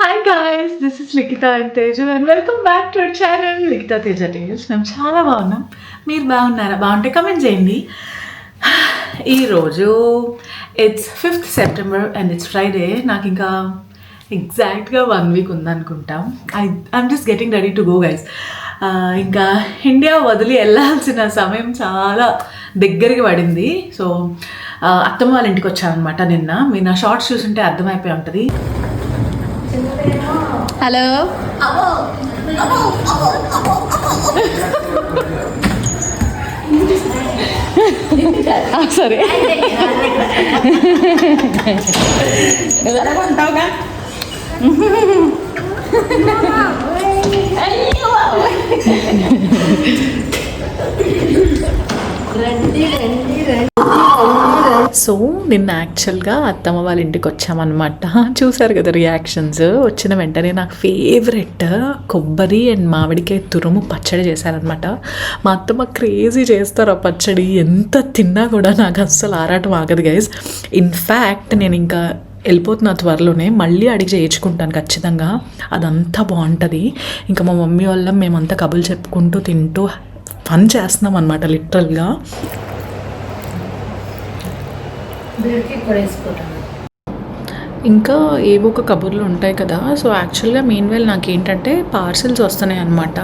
Hi guys this is Likhitha and Teju and welcome back to our channel Likhitha Teja tales మేము చాలా బాగున్నాం. మీరు బాగున్నారా? బాగుంటే కమెంట్ చేయండి. ఈరోజు it's fifth September and it's Friday నాకు ఇంకా ఎగ్జాక్ట్గా one week ఉందనుకుంటాం. I I'm just getting ready to go guys ఇంకా ఇండియా వదిలి వెళ్ళాల్సిన సమయం చాలా దగ్గరికి పడింది. సో అత్తమ్మ వాళ్ళ ఇంటికి వచ్చానమాట నిన్న. మీరు నా షార్ట్స్ చూసుంటే అర్థమైపోయి ఉంటుంది. ഹലോ? സോറി രണ്ടി രണ്ടി രണ്ടി సో నిన్న యాక్చువల్గా అత్తమ్మ వాళ్ళ ఇంటికి వచ్చామన్నమాట. చూసారు కదా రియాక్షన్స్ వచ్చిన వెంటనే నాకు ఫేవరెట్ కొబ్బరి అండ్ మామిడికాయ తురుము పచ్చడి చేశారనమాట మా అత్తమ్మ క్రేజీ చేస్తారు ఆ పచ్చడి. ఎంత తిన్నా కూడా నాకు అస్సలు ఆరాటం ఆగదు గైజ్ ఇన్ఫ్యాక్ట్ నేను ఇంకా వెళ్ళిపోతున్నా త్వరలోనే మళ్ళీ అడిగి చేయించుకుంటాను ఖచ్చితంగా. అదంతా బాగుంటుంది. ఇంకా మా మమ్మీ వాళ్ళం మేమంతా కబులు చెప్పుకుంటూ తింటూ ఫన్ చేస్తున్నాం అనమాట లిటరల్గా బీడికి కూడా వేసుకుంటాను ఇంకా ఏవో ఒక కబుర్లు ఉంటాయి కదా. సో యాక్చువల్గా మెయిన్ వెల్ నాకు ఏంటంటే పార్సిల్స్ వస్తున్నాయి అనమాట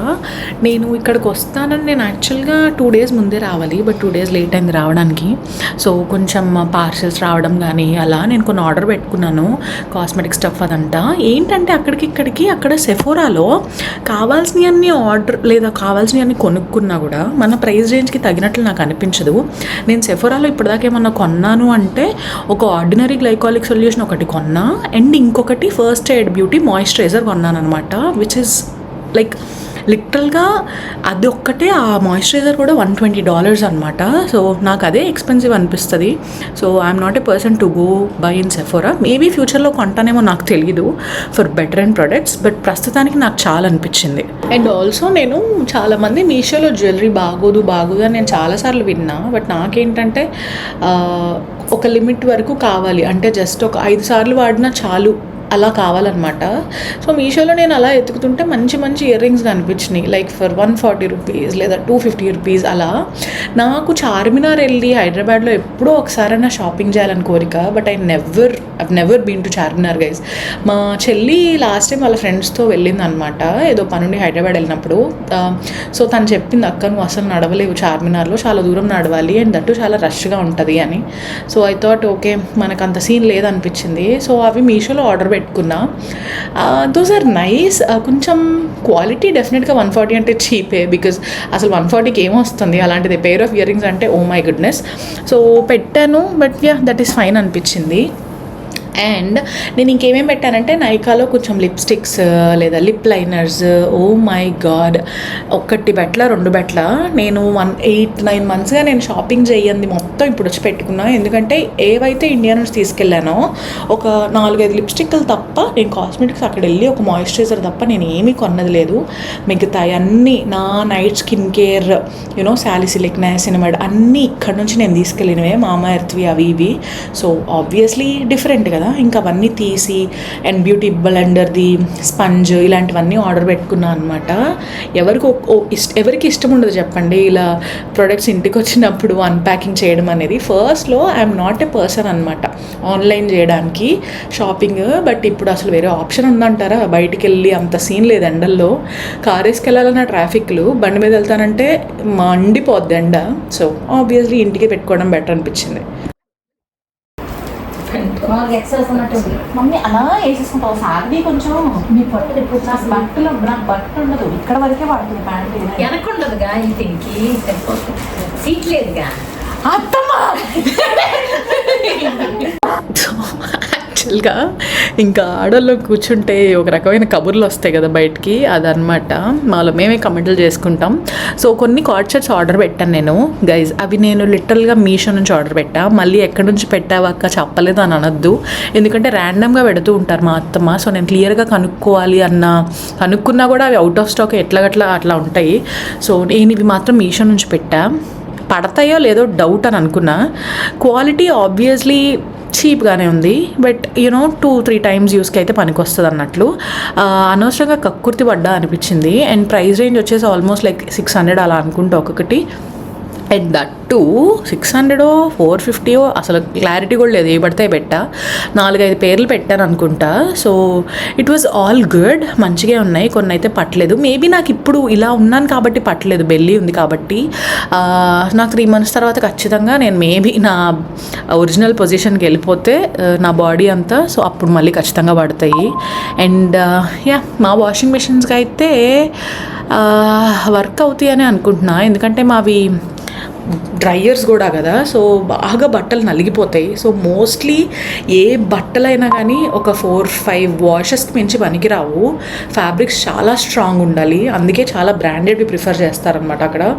నేను ఇక్కడికి వస్తానని నేను యాక్చువల్గా టూ డేస్ ముందే రావాలి. బట్ టూ డేస్ లేట్ అయింది రావడానికి. సో కొంచెం పార్సిల్స్ రావడం కానీ అలా నేను కొన్ని ఆర్డర్ పెట్టుకున్నాను. కాస్మెటిక్ స్టఫ్ అదంతా. ఏంటంటే అక్కడికి ఇక్కడికి అక్కడ సెఫోరాలో కావాల్సినవన్నీ ఆర్డర్ లేదా కావాల్సినవి అన్ని కొనుక్కున్నా కూడా మన ప్రైస్ రేంజ్కి తగినట్లు నాకు అనిపించదు. నేను సెఫోరాలో ఇప్పటిదాకా ఏమన్నా కొన్నాను అంటే ఒక ఆర్డినరీ గ్లైకాలిక్ సొల్యూషన్ ఒకటి కొన్నా. అండ్ ఇంకొకటి ఫస్ట్ ఎయిడ్ బ్యూటీ మాయిశ్చరైజర్ కొన్నాను అనమాట విచ్ ఇస్ లైక్ లిటరల్గా అది ఒక్కటే ఆ మాయిశ్చరైజర్ కూడా వన్ ట్వంటీ డాలర్స్ అనమాట సో నాకు అదే ఎక్స్పెన్సివ్ అనిపిస్తుంది. So I'm not a person to go buy in Sephora maybe ఫ్యూచర్లో కొంటానేమో నాకు తెలియదు for better and products but ప్రస్తుతానికి నాకు చాలా అనిపించింది. అండ్ ఆల్సో నేను చాలామంది మీషోలో జ్యువెలరీ బాగోదు బాగోదు అని నేను చాలాసార్లు విన్నా. బట్ నాకేంటంటే ఒక లిమిట్ వరకు కావాలి. అంటే జస్ట్ ఒక ఐదు సార్లు వాడినా చాలు. అలా కావాలన్నమాట. సో మీషోలో నేను అలా ఎతుకుతుంటే మంచి మంచి earrings కనిపించినాయి. Like for one forty rupees లేదా టూ ఫిఫ్టీ రూపీస్ అలా. నాకు చార్మినార్ వెళ్ళి హైదరాబాద్లో ఎప్పుడో ఒకసారైనా షాపింగ్ చేయాలని కోరిక but I never I never been to Charminar guys మా చెల్లి లాస్ట్ టైం వాళ్ళ ఫ్రెండ్స్తో వెళ్ళింది అనమాట ఏదో పనుండి హైదరాబాద్ వెళ్ళినప్పుడు. సో తను చెప్పింది అక్క నువ్వు అసలు నడవలేవు చార్మినార్లో. చాలా దూరం నడవాలి. అండ్ దట్టు చాలా రష్గా ఉంటుంది అని. సో ఐ థాట్ ఓకే మనకు అంత సీన్ లేదనిపించింది. సో అవి మీషోలో ఆర్డర్ పెట్టి పెట్టుకున్నా. దోస్ ఆర్ నైస్ కొంచెం క్వాలిటీ డెఫినెట్గా వన్ ఫార్టీ అంటే చీపే బికాజ్ అసలు వన్ ఫార్టీకి ఏమొస్తుంది అలాంటిది పేర్ ఆఫ్ ఇయర్ రింగ్స్ అంటే ఓ మై గుడ్నెస్ సో పెట్టాను but yeah that is fine అనిపించింది. అండ్ నేను ఇంకేమేం పెట్టానంటే నైకాలో కొంచెం లిప్స్టిక్స్ లేదా lip liners oh my god ఒక్కటి బెట్ల రెండు బెట్ల. నేను వన్ ఎయిట్ నైన్ మంత్స్గా నేను షాపింగ్ చేయండి మొత్తం మొత్తం ఇప్పుడు వచ్చి పెట్టుకున్నా. ఎందుకంటే ఏవైతే ఇండియా నుంచి తీసుకెళ్ళానో ఒక నాలుగైదు లిప్స్టిక్లు తప్ప నేను కాస్మెటిక్స్ అక్కడ వెళ్ళి ఒక మాయిశ్చరైజర్ తప్ప నేను ఏమీ కొన్నది లేదు. మిగతా అన్నీ నా night skin care you know salicylic niacinamide అన్నీ ఇక్కడ నుంచి నేను తీసుకెళ్ళినవే మామా ఎర్త్వి అవి ఇవి. సో ఆబ్వియస్లీ డిఫరెంట్ కదా. ఇంకా అవన్నీ తీసి అండ్ బ్యూటీ బ్లెండర్ది స్పంజ్ ఇలాంటివన్నీ ఆర్డర్ పెట్టుకున్నాను అనమాట ఎవరికి ఓ ఇష్ట ఎవరికి ఇష్టం ఉండదు చెప్పండి. ఇలా ప్రొడక్ట్స్ ఇంటికి వచ్చినప్పుడు అన్ప్యాకింగ్ చేయడం అనేది ఫస్ట్లో ఐఎమ్ నాట్ ఏ పర్సన్ అనమాట ఆన్లైన్ చేయడానికి షాపింగ్ బట్ ఇప్పుడు అసలు వేరే ఆప్షన్ ఉందంటారా? బయటికి వెళ్ళి అంత సీన్ లేదు ఎండల్లో. కార్ వేసుకెళ్ళాలన్న ట్రాఫిక్లు బండి మీద వెళ్తానంటే మండిపోద్ది ఎండ. సో ఆబ్వియస్లీ ఇంటికి పెట్టుకోవడం బెటర్ అనిపించింది. మమ్మీ అలా వేసేసుకుంటావు సాగది కొంచెం. మీ పట్టు నాకు బట్టలు నాకు బట్టలు ఉండదు. ఇక్కడ వరకే పడుతుంది ప్యాంట్. వెనక ఉండదుగా ఈ సీట్ లేదుగా యాక్చువల్గా ఇంకా ఆడోళ్ళు కూర్చుంటే ఒక రకమైన కబుర్లు వస్తాయి కదా బయటికి అదనమాట మాలో మేమే కమెంట్లు చేసుకుంటాం. సో కొన్ని కార్డ్ షర్ట్స్ ఆర్డర్ పెట్టాను నేను. గైజ్ అవి నేను లిటరల్గా మీషో నుంచి ఆర్డర్ పెట్టా. మళ్ళీ ఎక్కడి నుంచి పెట్టావాక చెప్పలేదు అని అనొద్దు. ఎందుకంటే ర్యాండమ్గా పెడుతూ ఉంటారు మా అత్తమ్మ. సో నేను క్లియర్గా కనుక్కోవాలి అన్న కనుక్కున్నా కూడా అవి అవుట్ ఆఫ్ స్టాక్ ఎట్లాగట్లా అట్లా ఉంటాయి. సో నేను ఇవి మాత్రం మీషో నుంచి పెట్టా. పడతాయో లేదో డౌట్ అని అనుకున్నా. క్వాలిటీ ఆబ్వియస్లీ చీప్గానే ఉంది. But you know two three times యూస్కి అయితే పనికి వస్తుంది అన్నట్లు అనవసరంగా కక్కుర్తి పడ్డా అనిపించింది. అండ్ ప్రైస్ రేంజ్ వచ్చేసి ఆల్మోస్ట్ లైక్ సిక్స్ హండ్రెడ్ అలా అనుకుంటా ఒక్కొక్కటి. అండ్ దట్టు సిక్స్ హండ్రెడో ఫోర్ ఫిఫ్టీయో అసలు క్లారిటీ కూడా లేదు. ఏ పడితే పెట్టా. నాలుగైదు పేర్లు పెట్టాను అనుకుంటా. So it was all good మంచిగా ఉన్నాయి. కొన్ని అయితే పట్టలేదు. మేబీ నాకు ఇప్పుడు ఇలా ఉన్నాను కాబట్టి పట్టలేదు. బెల్లి ఉంది కాబట్టి నాకు త్రీ మంత్స్ తర్వాత ఖచ్చితంగా నేను మేబీ నా ఒరిజినల్ పొజిషన్కి వెళ్ళిపోతే నా బాడీ అంతా సో అప్పుడు మళ్ళీ ఖచ్చితంగా పడతాయి. అండ్ యా మా వాషింగ్ మిషన్స్కి అయితే వర్క్ అవుతాయి అని అనుకుంటున్నా. ఎందుకంటే మావి డ్రైయర్స్ కూడా కదా సో బాగా బట్టలు నలిగిపోతాయి. సో మోస్ట్లీ ఏ బట్టలైనా కానీ ఒక ఫోర్ ఫైవ్ వాషెస్కి మించి పనికిరావు. ఫ్యాబ్రిక్స్ చాలా స్ట్రాంగ్ ఉండాలి. అందుకే చాలా బ్రాండెడ్వి ప్రిఫర్ చేస్తారనమాట అక్కడ.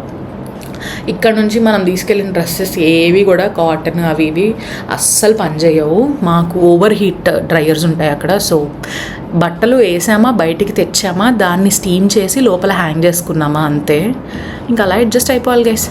ఇక్కడ నుంచి మనం తీసుకెళ్ళిన డ్రెస్సెస్ ఏవి కూడా కాటన్ అవి ఇవి అస్సలు పనిచేయవు. మాకు ఓవర్ హీట్ డ్రయర్స్ ఉంటాయి అక్కడ. సో బట్టలు వేసామా బయటికి తెచ్చామా దాన్ని స్టీమ్ చేసి లోపల హ్యాంగ్ చేసుకున్నామా అంతే. ఇంకా అలా అడ్జస్ట్ అయిపోవాలి guys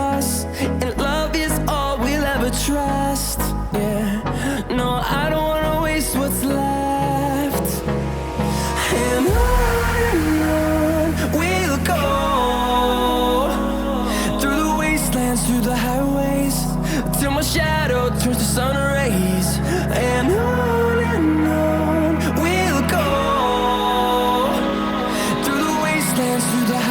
dance through the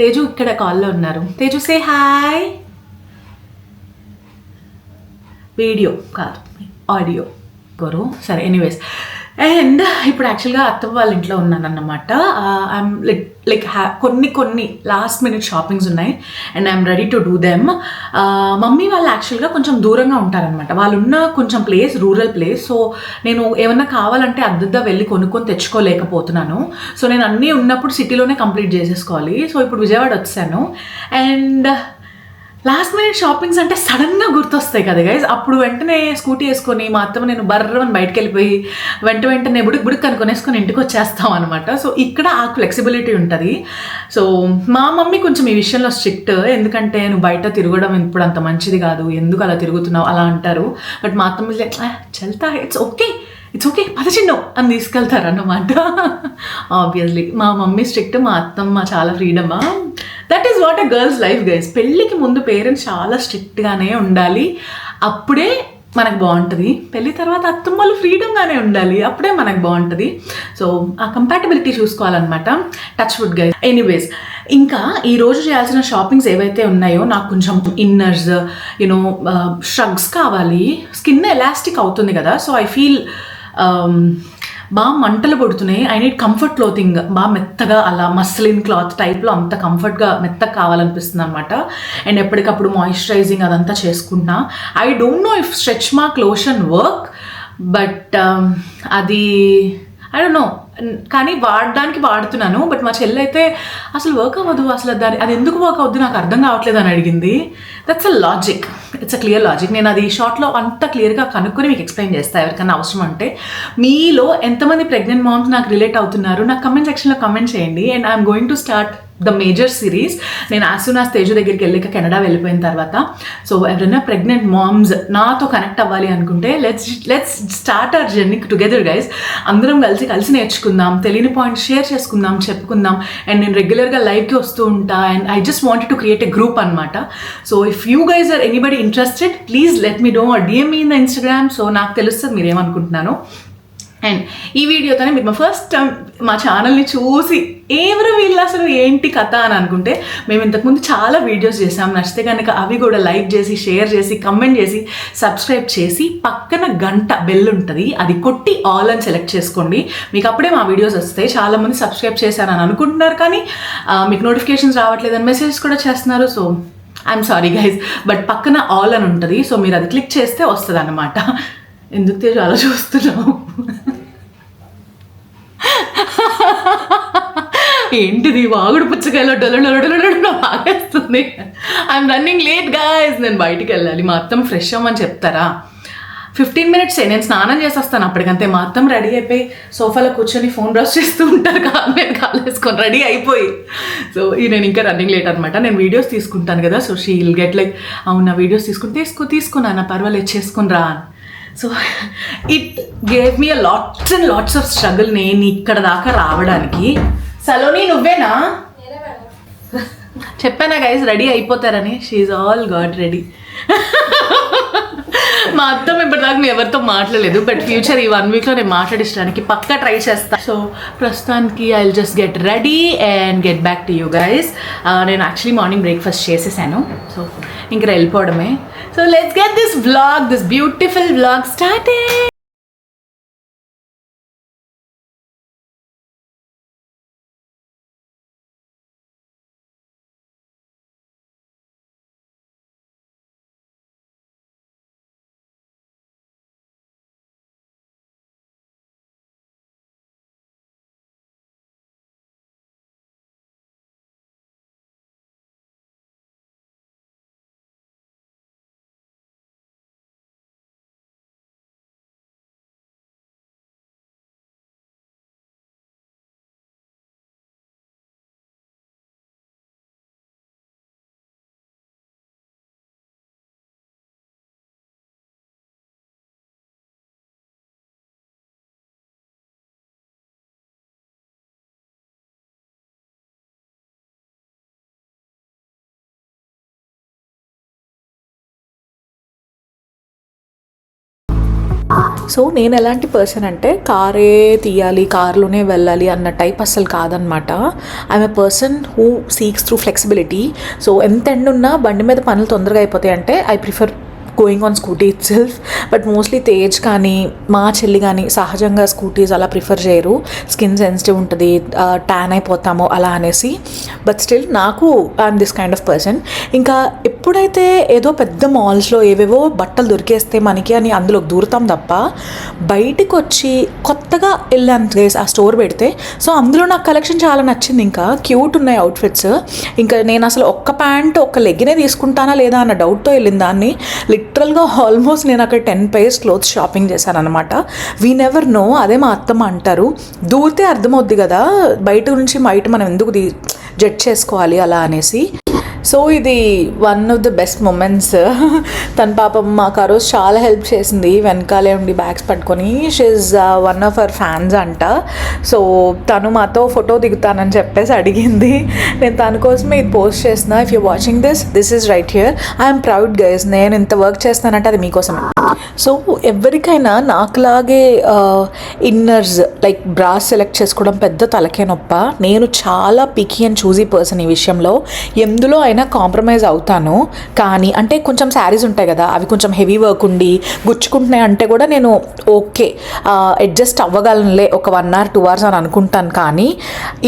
Teju ఇక్కడ కాల్లో ఉన్నారు. తేజు సే హాయ్ వీడియో కాదు ఆడియో గోరు సరే ఎనీవేస్ అండ్ ఇప్పుడు యాక్చువల్గా అత్త వాళ్ళ ఇంట్లో ఉన్నాను అన్నమాట ఐఎమ్ లైక్ లైక్ హ్యా కొన్ని కొన్ని లాస్ట్ మినిట్ షాపింగ్స్ ఉన్నాయి. And I'm ready to do them mummy వాళ్ళు యాక్చువల్గా కొంచెం దూరంగా ఉంటారనమాట వాళ్ళు ఉన్న కొంచెం ప్లేస్ రూరల్ ప్లేస్ సో నేను ఏమన్నా కావాలంటే అద్దద్దా వెళ్ళి కొనుక్కొని తెచ్చుకోలేకపోతున్నాను. సో నేను అన్నీ ఉన్నప్పుడు సిటీలోనే కంప్లీట్ చేసేసుకోవాలి. సో ఇప్పుడు విజయవాడ వచ్చాను. అండ్ లాస్ట్ మినిట్ షాపింగ్స్ అంటే సడన్గా గుర్తొస్తాయి కదా గైజ్ అప్పుడు వెంటనే స్కూటీ వేసుకొని మా అత్తమ్మ నేను బర్రమని బయటకు వెళ్ళిపోయి వెంట వెంటనే బుడికి బుడికి కనుకొనేసుకొని ఇంటికి వచ్చేస్తాం అనమాట సో ఇక్కడ ఆ ఫ్లెక్సిబిలిటీ ఉంటుంది. సో మా మమ్మీ కొంచెం ఈ విషయంలో స్ట్రిక్ట్ ఎందుకంటే నువ్వు బయట తిరగడం ఇప్పుడు అంత మంచిది కాదు. ఎందుకు అలా తిరుగుతున్నావు? అలా అంటారు. బట్ మా అత్తమ్మ like, చల్తా ఇట్స్ ఓకే ఇట్స్ ఓకే పద చిన్న అని తీసుకెళ్తారు అన్నమాట. ఆబ్వియస్లీ మా మమ్మీ స్ట్రిక్ట్ మా అత్తమ్మ చాలా ఫ్రీడమా that is what a girl's life guys పెళ్ళికి ముందు పేరెంట్స్ చాలా స్ట్రిక్ట్గానే ఉండాలి. అప్పుడే మనకు బాగుంటుంది. పెళ్ళి తర్వాత అత్తమ్మలు ఫ్రీడమ్గానే ఉండాలి. అప్పుడే మనకు బాగుంటుంది. సో ఆ కంపాటబిలిటీ చూసుకోవాలన్నమాట. టచ్ వుడ్ గైస్ ఎనీవేస్ ఇంకా ఈ రోజు చేయాల్సిన షాపింగ్స్ ఏవైతే ఉన్నాయో నాకు కొంచెం ఇన్నర్స్ యూనో షగ్స్ కావాలి. స్కిన్ ఎలాస్టిక్ అవుతుంది కదా. సో ఐ ఫీల్ Um, బాగా మంటలు పడుతున్నాయి. ఐ నీడ్ కంఫర్ట్ క్లోతింగ్ బాగా మెత్తగా అలా మస్లిన్ క్లాత్ టైప్లో అంత కంఫర్ట్గా మెత్తగా కావాలనిపిస్తుంది అనమాట అండ్ ఎప్పటికప్పుడు మాయిశ్చరైజింగ్ అదంతా చేసుకుంటున్నా I don't know if stretch mark lotion work but అది ఐ డోంట్ నో కానీ వాడడానికి వాడుతున్నాను. బట్ మా చెల్లి అయితే అసలు వర్క్ అవ్వదు. అసలు దాని అది ఎందుకు వర్క్ అవ్వద్దు నాకు అర్థం కావట్లేదు అని అడిగింది. That's a logic it's a clear logic నేను అది షార్ట్లో అంత క్లియర్గా కనుక్కొని మీకు ఎక్స్ప్లెయిన్ చేస్తాను ఎవరికైనా అవసరం అంటే మీలో ఎంతమంది ప్రెగ్నెంట్ మామ్స్ నాకు రిలేట్ అవుతున్నారు నాకు కమెంట్ సెక్షన్లో కమెంట్ చేయండి. And I'm going to start the major series నేను ఆసునా సూన్ తేజు దగ్గరికి వెళ్ళాక కెనడా వెళ్ళిపోయిన తర్వాత సో ఎవరైనా ప్రెగ్నెంట్ మామ్స్ నాతో కనెక్ట్ అవ్వాలి అనుకుంటే let's let's start our journey together guys అందరం కలిసి కలిసి నేర్చుకుందాం తెలియని పాయింట్ షేర్ చేసుకుందాం చెప్పుకుందాం. అండ్ నేను రెగ్యులర్గా లైవ్కి వస్తూ ఉంటా. And I just wanted to create a group అనమాట so if you guys are anybody interested please let me do DM in the Instagram so నాకు తెలుస్తుంది మీరు ఏమనుకుంటున్నాను అండ్ ఈ వీడియోతోనే మీరు మా ఫస్ట్ టైం మా ఛానల్ని చూసి ఎవరు వీళ్ళు అసలు ఏంటి కథ అని అనుకుంటే మేము ఇంతకుముందు చాలా వీడియోస్ చేసాం నచ్చితే కనుక అవి కూడా లైక్ చేసి షేర్ చేసి కమెంట్ చేసి సబ్స్క్రైబ్ చేసి పక్కన గంట బెల్ ఉంటుంది. అది కొట్టి ఆల్ అని సెలెక్ట్ చేసుకోండి. మీకు అప్పుడే మా వీడియోస్ వస్తాయి. చాలామంది సబ్స్క్రైబ్ చేశారని అనుకుంటున్నారు కానీ మీకు నోటిఫికేషన్స్ రావట్లేదని మెసేజ్ కూడా చేస్తున్నారు. So I'm sorry guys but పక్కన ఆల్ అని ఉంటుంది సో మీరు అది క్లిక్ చేస్తే వస్తుంది అనమాట ఎందుకు తేజు అలా చూస్తున్నావు? ఏంటిది? వాగుడు పుచ్చకాయలో డొలడొలడొలడొల ఆగేస్తుంది. ఐఎమ్ రన్నింగ్ లేట్ గాయస్ నేను బయటికి వెళ్ళాలి. మా అత్తం ఫ్రెష్ అవ్వమని చెప్తారా? ఫిఫ్టీన్ మినిట్స్ నేను స్నానం చేసేస్తాను. అప్పటికంతే మా అత్తం రెడీ అయిపోయి సోఫాలో కూర్చొని ఫోన్ బ్రష్ చేస్తూ ఉంటారు కాలు మీద వేసుకొని రెడీ అయిపోయి. సో ఈ నేను ఇంకా రన్నింగ్ లేట్ అనమాట నేను వీడియోస్ తీసుకుంటాను కదా. So she will get like అవునా వీడియోస్ తీసుకుని తీసుకో తీసుకున్నా పర్వాలేదు చేసుకుని రా. అని so it gave me a lots and lots of struggle నేను ఇక్కడ దాకా రావడానికి. సలోని నువ్వేనా? చెప్పానా గైస్ రెడీ అయిపోతారని? షీఈ్ ఆల్ గాడ్ రెడీ మా అత్తం ఇప్పటిదాకా మేము ఎవరితో మాట్లాడలేదు బట్ ఫ్యూచర్ ఈ వన్ వీక్లో నేను మాట్లాడించడానికి పక్కా ట్రై చేస్తాను సో ప్రస్తుతానికి I will just get ready and get back to you guys నేను యాక్చువల్లీ మార్నింగ్ బ్రేక్ఫాస్ట్ చేసేసాను. సో ఇంకా వెళ్ళిపోవడమే. So let's get this vlog this beautiful vlog starting so నేను ఎలాంటి పర్సన్ అంటే కారే తీయాలి కార్లోనే వెళ్ళాలి అన్న టైప్ అస్సలు కాదనమాట I'm a person who seeks through flexibility so ఎంత ఎండ్ ఉన్నా బండి మీద పనులు తొందరగా అయిపోతాయి అంటే I prefer going on scooty itself but mostly Tej కానీ మా చెల్లి కానీ సహజంగా స్కూటీస్ అలా ప్రిఫర్ చేయరు. స్కిన్ సెన్సిటివ్ ఉంటుంది ట్యాన్ అయిపోతాము అలా అనేసి. బట్ స్టిల్ నాకు I'm this kind of person ఇంకా ఎప్పుడైతే ఏదో పెద్ద మాల్స్లో ఏవేవో బట్టలు దొరికేస్తే మనకి అని అందులో దూరుతాం తప్ప బయటకు వచ్చి కొత్తగా వెళ్ళాను గైస్ ఆ స్టోర్ పెడితే సో అందులో నాకు కలెక్షన్ చాలా నచ్చింది. ఇంకా క్యూట్ ఉన్నాయి అవుట్ఫిట్స్ ఇంకా నేను అసలు ఒక్క ప్యాంట్ ఒక్క లెగ్గినే తీసుకుంటానా లేదా అన్న డౌట్తో వెళ్ళిన దాన్ని లిటరల్గా ఆల్మోస్ట్ నేను అక్కడ టెన్ పేర్స్ క్లోత్స్ షాపింగ్ చేశాను అనమాట వీ నెవర్ నో అదే మా అత్తమ్మ అంటారు. దూరితే అర్థమవుద్ది కదా బయట నుంచి బయట మనం ఎందుకు జడ్జ్ చేసుకోవాలి అలా అనేసి. సో ఇది one of the best moments తన పాపం మాకు ఆ రోజు చాలా హెల్ప్ చేసింది. వెనకాలే ఉండి బ్యాగ్స్ పట్టుకొని. She one of our fans అంట. సో తను మాతో ఫోటో దిగుతానని చెప్పేసి అడిగింది. నేను తన కోసమే ఇది పోస్ట్ చేసిన if you watching this this is right here I'm proud guys నేను ఇంత వర్క్ చేస్తానంటే అది మీకోసం సో ఎవరికైనా నాకులాగే ఇన్నర్స్ లైక్ బ్రాస్ సెలెక్ట్ చేసుకోవడం పెద్ద తలకే నొప్ప. నేను చాలా పికీ అండ్ చూజీ పర్సన్ ఈ విషయంలో. ఎందులో అయినా కాంప్రమైజ్ అవుతాను. కానీ అంటే కొంచెం శారీస్ ఉంటాయి కదా అవి కొంచెం హెవీ వర్క్ ఉండి గుచ్చుకుంటున్నాయి అంటే కూడా నేను ఓకే. అడ్జస్ట్ అవ్వగలనులే ఒక వన్ అవర్ టూ అవర్స్ అని అనుకుంటాను కానీ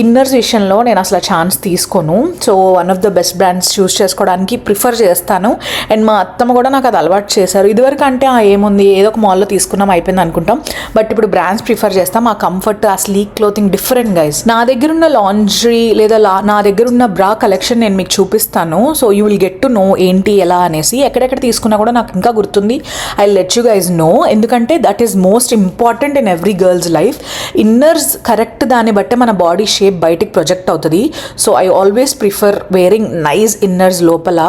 ఇన్నర్స్ విషయంలో నేను అసలు ఛాన్స్ తీసుకోను. So one of the best brands choose చేసుకోవడానికి ప్రిఫర్ చేస్తాను. అండ్ మా అత్తమ్మ కూడా నాకు అది అలవాటు చేశారు. ఇదివరకు అంటే ఏముంది ఏదో ఒక మాల్లో తీసుకున్నాం అయిపోయింది అనుకుంటాం. బట్ ఇప్పుడు బ్రాండ్స్ ప్రిఫర్ చేస్తాం ఆ కంఫర్ట్ ఆ స్లీక్ క్లోతింగ్ డిఫరెంట్ గైస్ నా దగ్గర ఉన్న లాండ్రీ లేదా లా నా దగ్గర ఉన్న బ్రా కలెక్షన్ నేను మీకు చూపి చూపిస్తాను. So you will get to know ఏంటి ఎలా అనేసి ఎక్కడెక్కడ తీసుకున్నా కూడా నాకు ఇంకా గుర్తుంది. I let you guys know ఎందుకంటే that is most important in every girl's life inners correct దాన్ని బట్టే మన బాడీ షేప్ బయటికి ప్రొజెక్ట్ అవుతుంది. So I always prefer wearing nice inners లోపల.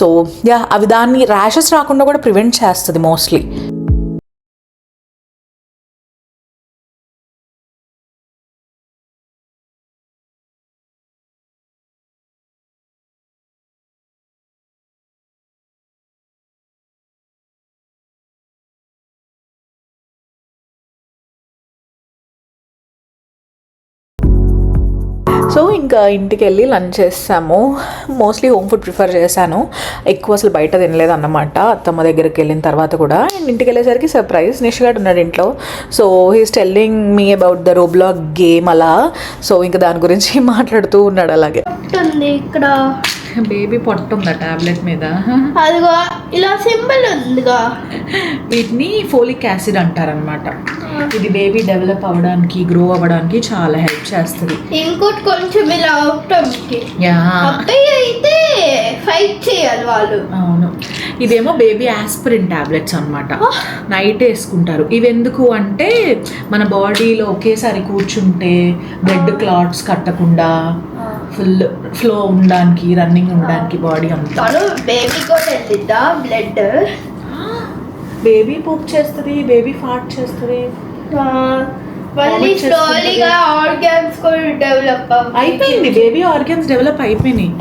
సో యా అవి దాన్ని ర్యాషెస్ రాకుండా కూడా ప్రివెంట్ చేస్తుంది మోస్ట్లీ ఇంకా ఇంటికి వెళ్ళి లంచ్ చేసాము మోస్ట్లీ హోమ్ ఫుడ్ ప్రిఫర్ చేశాను. ఎక్కువ అసలు బయట తినలేదు అన్నమాట. అత్తమ్మ దగ్గరికి వెళ్ళిన తర్వాత కూడా. అండ్ ఇంటికి వెళ్ళేసరికి సర్ప్రైజ్ నిష్గాడ్ ఉన్నాడు ఇంట్లో. So he's telling me about the Roblox game అలా. సో ఇంకా దాని గురించి మాట్లాడుతూ ఉన్నాడు అలాగే. ఇక్కడ? బేబీ పొట్టుందా టాబ్లెట్ మీద? అదిగో ఇలా సింబల్ ఉందిగా. వీటిని ఫోలిక్ యాసిడ్ అంటారనమాట ఇది బేబీ డెవలప్ అవ్వడానికి గ్రో అవ్వడానికి చాలా హెల్ప్ చేస్తుంది. ఇంకోటి కొంచెం ఇలా అబ్బాయి అయితే ఫైట్ చేయాలి వాళ్ళు. అవును. ఇదేమో బేబీ ఆస్పిరిన్ టాబ్లెట్స్ అనమాట నైట్ వేసుకుంటారు. ఇవి ఎందుకు అంటే మన బాడీలో ఒకేసారి కూర్చుంటే బ్లడ్ క్లాట్స్ కట్టకుండా ఫుల్ ఫ్లో ఉండడానికి రన్నింగ్ ఉండడానికి బాడీ అంతా. బేబీ కూడా వెళ్ళిద్దా? బ్లడ్ బేబీ పోప్ చేస్తుంది బేబీ ఫాట్ చేస్తుంది. మళ్ళీ. స్లోలీగా ఆర్గాన్స్ కూడా డెవలప్ అయిపోయింది బేబీ ఆర్గన్స్ డెవలప్ అయిపోయినాయి.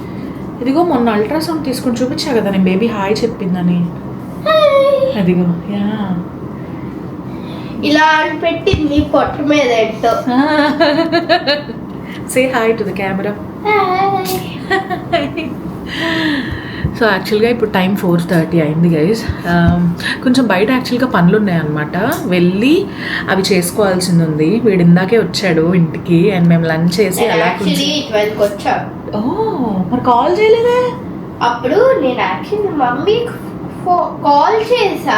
ఇదిగో మొన్న అల్ట్రాసౌండ్ తీసుకుని చూపించా కదా నేను బేబీ హాయ్ చెప్పిందని. అదిగో యా. ఇలా అని పెట్టింది పొట్ట మీద say hi to the camera so యాక్చువల్గా ఇప్పుడు టైం ఫోర్ థర్టీ అయింది గైజ్ కొంచెం బయట యాక్చువల్గా పనులు ఉన్నాయన్నమాట వెళ్ళి అవి చేసుకోవాల్సింది ఉంది వీడు ఇందాకే వచ్చాడు ఇంటికి అండ్ మేము లంచ్ చేసి అలా ఓ మరి కాల్ చేయలేదే? అప్పుడు నేను యాక్చువల్లీ మమ్మీ కాల్ చేసా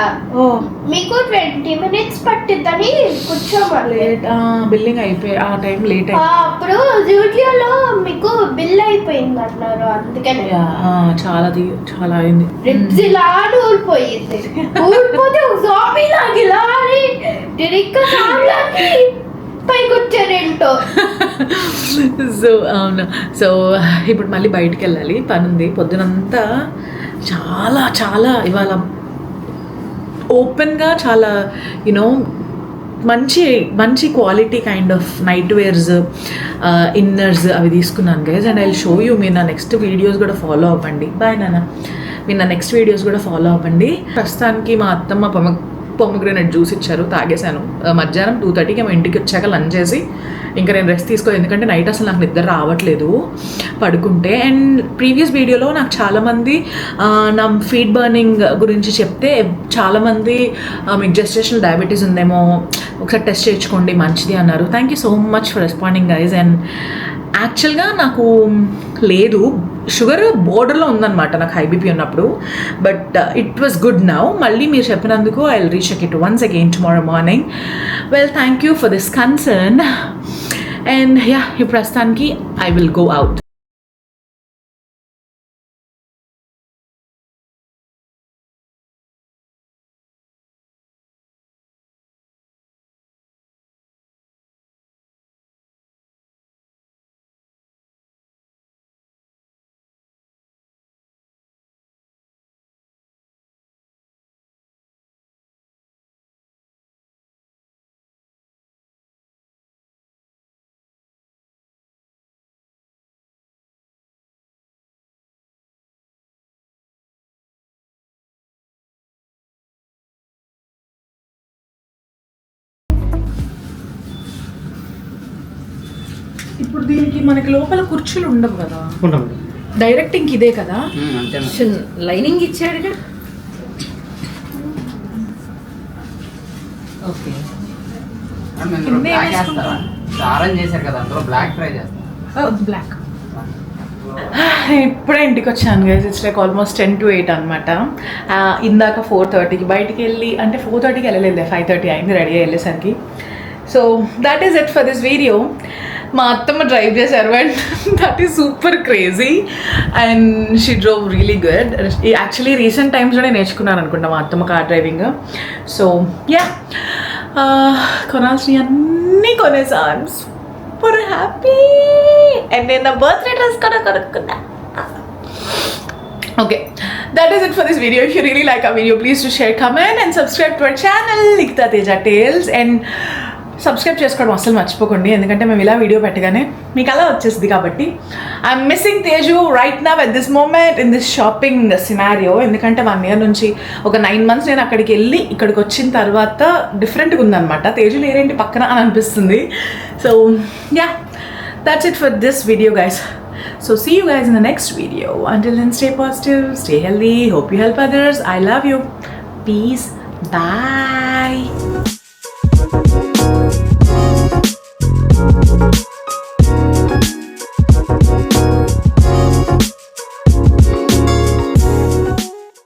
మీకు ట్వంటీ మినిట్స్ పట్టిద్దని కూర్చోమని లేట్ బిల్లింగ్ అయిపోయి ఆ టైం లేట్ అప్పుడు జూడియోలో మీకు బిల్ అయిపోయింది అన్నారు అందుకని చాలా చాలా అయింది. రిబ్స్ ఇలా ఊడిపోయింది ఊడిపోతే స్వామి నాకు ఇలా అని పైకి వచ్చారేంటో సో అవును. సో ఇప్పుడు మళ్ళీ బయటికి వెళ్ళాలి. పని ఉంది పొద్దునంతా చాలా చాలా ఇవాళ ఓపెన్గా చాలా యునో మంచి మంచి quality kind of night wears inners అవి తీసుకున్నాను guys and I show you మీరు నా నెక్స్ట్ వీడియోస్ కూడా ఫాలో అవ్వండి. బాయ్ నాన్న. మీరు నా నెక్స్ట్ వీడియోస్ కూడా ఫాలో అవ్వండి. ప్రస్తుతానికి మా అత్తమ్మ పొమ పొమగ్రెనేట్ జ్యూస్ ఇచ్చారు తాగేశాను. మధ్యాహ్నం టూ థర్టీకి మా ఇంటికి వచ్చాక లంచ్ చేసి ఇంకా నేను రెస్ట్ తీసుకో ఎందుకంటే నైట్ అసలు నాకు నిద్ర రావట్లేదు పడుకుంటే. అండ్ ప్రీవియస్ వీడియోలో నాకు చాలామంది నా ఫీడ్ బర్నింగ్ గురించి చెప్తే చాలామంది మీకు జెస్టేషనల్ డయాబెటీస్ ఉందేమో ఒకసారి టెస్ట్ చేయించుకోండి మంచిది అన్నారు. Thank you so much for responding guys and యాక్చువల్గా నాకు లేదు. షుగర్ బోర్డర్లో ఉందన్నమాట నాకు హై బీపీ ఉన్నప్పుడు. But it was good now మళ్ళీ మీరు చెప్పినందుకు I will recheck it once again tomorrow morning well thank you for this concern And yeah, your prasthan ki, I will go out. ఇప్పుడు దీనికి మనకి లోపల కుర్చీలు ఉండవు కదా? డైరెక్ట్ ఇంక ఇదే కదా? లైనింగ్ ఇచ్చాడుగా? ఓకే. ఆరెంజ్ చేశారు కదా అందులో బ్లాక్ ట్రై చేస్తాం బ్లాక్ ఇప్పుడే ఇంటికి వచ్చాను guys it's like almost ten to eight అనమాట ఇందాక ఫోర్ థర్టీకి బయటికి వెళ్ళి అంటే ఫోర్ థర్టీకి వెళ్ళలేదు ఫైవ్ థర్టీ అయింది రెడీ అయ్యి వెళ్ళేసరికి. So that is it for this video మా అత్తమ్మ డ్రైవ్ చేశారు and that is super crazy and she drove really good actually recent టైమ్స్లోనే నేర్చుకున్నాను అనుకుంటా మా అత్తమ్మ కార్ డ్రైవింగ్ సో యా కొనాల్సినవి అన్నీ కొనేసాను సూపర్ హ్యాపీ అండ్ నేను నా బర్త్డే డ్రెస్ కూడా కొనుక్కున్నా. Okay that is it for this video If you really like our video, please do share, comment, and subscribe to our channel, Likta Teja Tales. And subscribe చేసుకోవడం అసలు మర్చిపోకండి. ఎందుకంటే మేము ఇలా వీడియో పెట్టగానే మీకు అలా వచ్చేసింది కాబట్టి. ఐఎమ్ మిస్సింగ్ తేజు రైట్ నా at this moment in this shopping scenario ఎందుకంటే వన్ ఇయర్ నుంచి ఒక నైన్ మంత్స్ నేను అక్కడికి వెళ్ళి ఇక్కడికి వచ్చిన తర్వాత డిఫరెంట్గా ఉందన్నమాట. తేజు లేరేంటి పక్కన అని అనిపిస్తుంది. So yeah that's it for this video guys so see you guys in the next video. Until then stay positive stay healthy. Hope you help others. I love you. Peace. Bye.